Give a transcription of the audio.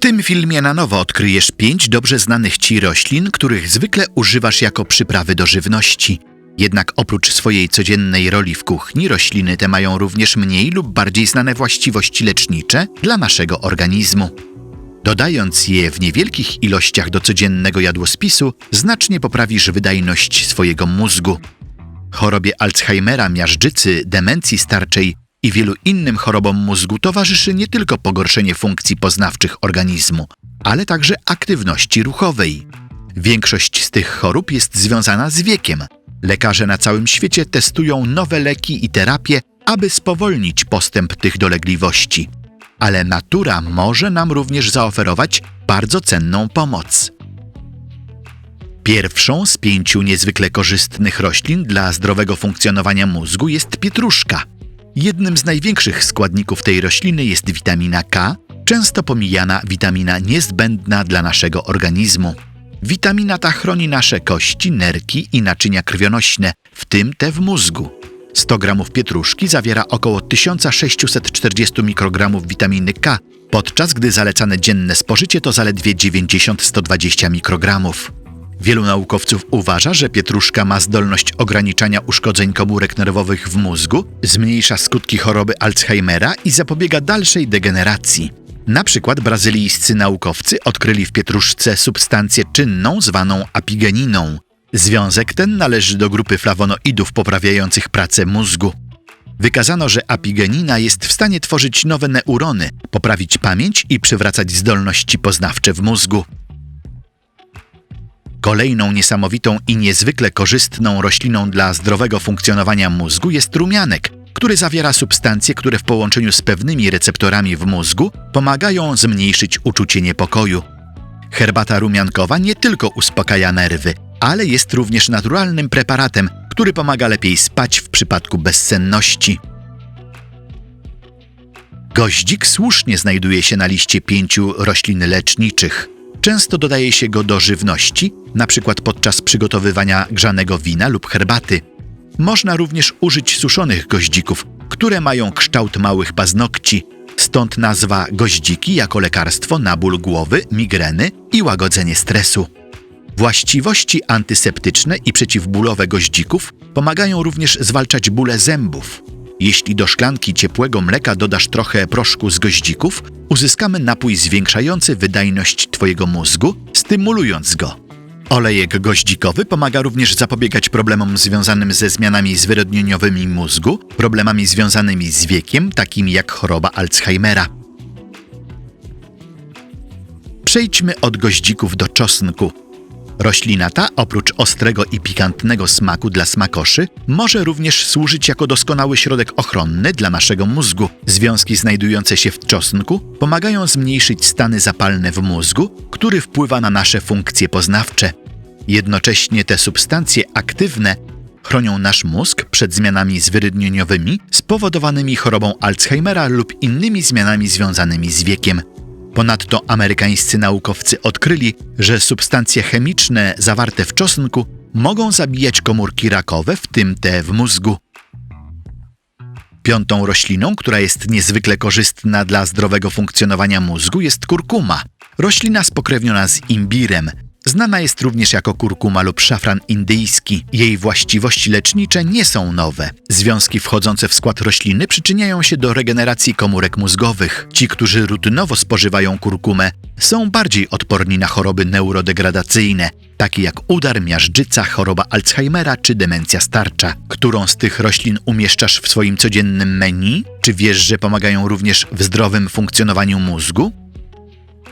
Tym filmie na nowo odkryjesz pięć dobrze znanych ci roślin, których zwykle używasz jako przyprawy do żywności. Jednak oprócz swojej codziennej roli w kuchni, rośliny te mają również mniej lub bardziej znane właściwości lecznicze dla naszego organizmu. Dodając je w niewielkich ilościach do codziennego jadłospisu, znacznie poprawisz wydajność swojego mózgu. Chorobie Alzheimera, miażdżycy, demencji starczej i wielu innym chorobom mózgu towarzyszy nie tylko pogorszenie funkcji poznawczych organizmu, ale także aktywności ruchowej. Większość z tych chorób jest związana z wiekiem. Lekarze na całym świecie testują nowe leki i terapie, aby spowolnić postęp tych dolegliwości. Ale natura może nam również zaoferować bardzo cenną pomoc. Pierwszą z pięciu niezwykle korzystnych roślin dla zdrowego funkcjonowania mózgu jest pietruszka. Jednym z największych składników tej rośliny jest witamina K, często pomijana witamina niezbędna dla naszego organizmu. Witamina ta chroni nasze kości, nerki i naczynia krwionośne, w tym te w mózgu. 100 gramów pietruszki zawiera około 1640 mikrogramów witaminy K, podczas gdy zalecane dzienne spożycie to zaledwie 90-120 mikrogramów. Wielu naukowców uważa, że pietruszka ma zdolność ograniczania uszkodzeń komórek nerwowych w mózgu, zmniejsza skutki choroby Alzheimera i zapobiega dalszej degeneracji. Na przykład brazylijscy naukowcy odkryli w pietruszce substancję czynną zwaną apigeniną. Związek ten należy do grupy flawonoidów poprawiających pracę mózgu. Wykazano, że apigenina jest w stanie tworzyć nowe neurony, poprawić pamięć i przywracać zdolności poznawcze w mózgu. Kolejną niesamowitą i niezwykle korzystną rośliną dla zdrowego funkcjonowania mózgu jest rumianek, który zawiera substancje, które w połączeniu z pewnymi receptorami w mózgu pomagają zmniejszyć uczucie niepokoju. Herbata rumiankowa nie tylko uspokaja nerwy, ale jest również naturalnym preparatem, który pomaga lepiej spać w przypadku bezsenności. Goździk słusznie znajduje się na liście pięciu roślin leczniczych. Często dodaje się go do żywności, np. podczas przygotowywania grzanego wina lub herbaty. Można również użyć suszonych goździków, które mają kształt małych paznokci, stąd nazwa goździki jako lekarstwo na ból głowy, migreny i łagodzenie stresu. Właściwości antyseptyczne i przeciwbólowe goździków pomagają również zwalczać bóle zębów. Jeśli do szklanki ciepłego mleka dodasz trochę proszku z goździków, uzyskamy napój zwiększający wydajność Twojego mózgu, stymulując go. Olejek goździkowy pomaga również zapobiegać problemom związanym ze zmianami zwyrodnieniowymi mózgu, problemami związanymi z wiekiem, takimi jak choroba Alzheimera. Przejdźmy od goździków do czosnku. Roślina ta, oprócz ostrego i pikantnego smaku dla smakoszy, może również służyć jako doskonały środek ochronny dla naszego mózgu. Związki znajdujące się w czosnku pomagają zmniejszyć stany zapalne w mózgu, który wpływa na nasze funkcje poznawcze. Jednocześnie te substancje aktywne chronią nasz mózg przed zmianami zwyrodnieniowymi spowodowanymi chorobą Alzheimera lub innymi zmianami związanymi z wiekiem. Ponadto amerykańscy naukowcy odkryli, że substancje chemiczne zawarte w czosnku mogą zabijać komórki rakowe, w tym te w mózgu. Piątą rośliną, która jest niezwykle korzystna dla zdrowego funkcjonowania mózgu, jest kurkuma. Roślina spokrewniona z imbirem, Znana jest również jako kurkuma lub szafran indyjski. Jej właściwości lecznicze nie są nowe. Związki wchodzące w skład rośliny przyczyniają się do regeneracji komórek mózgowych. Ci, którzy rutynowo spożywają kurkumę, są bardziej odporni na choroby neurodegradacyjne, takie jak udar, miażdżyca, choroba Alzheimera czy demencja starcza. Którą z tych roślin umieszczasz w swoim codziennym menu? Czy wiesz, że pomagają również w zdrowym funkcjonowaniu mózgu?